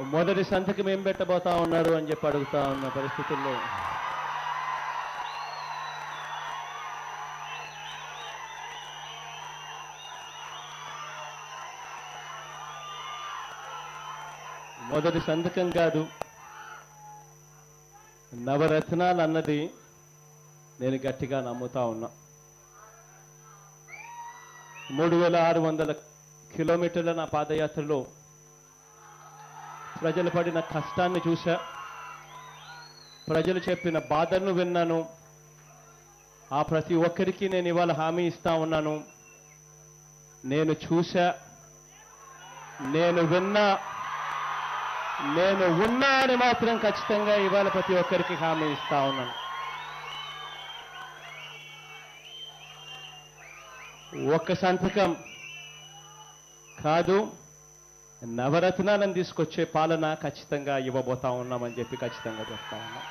మొదటి సంతకం ఏం పెట్టబోతా ఉన్నారు అని చెప్పి అడుగుతా ఉన్న పరిస్థితుల్లో. మొదటి సంతకం కాదు. నవరత్నాలు అన్నది నేను గట్టిగా నమ్ముతా ఉన్నా. మూడు వేల ఆరు వందల కిలోమీటర్ల నా పాదయాత్రలో ప్రజలు పడిన కష్టాన్ని చూశా. ప్రజలు చెప్పిన బాధను విన్నాను. ఆ ప్రతి ఒక్కరికి నేను ఇవాళ హామీ ఇస్తా ఉన్నాను. నేను చూశా. నేను విన్నా. నేను ఉన్నా అని మాత్రం ఖచ్చితంగా ఇవాళ ప్రతి ఒక్కరికి హామీ ఇస్తా ఉన్నాను. ఒక్క సంతకం కాదు. నవరత్నాలను తీసుకొచ్చే పాలన ఖచ్చితంగా ఇవ్వబోతా ఉన్నామని చెప్పి ఖచ్చితంగా చెప్తా ఉన్నాం.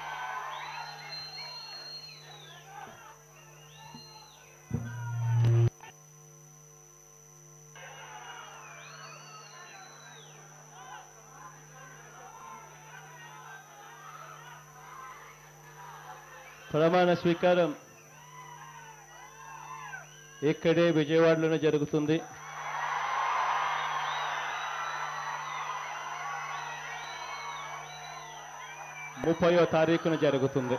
ప్రమాణ స్వీకారం ఇక్కడే విజయవాడలోనే జరుగుతుంది. ముప్పయో తారీఖున జరుగుతుంది.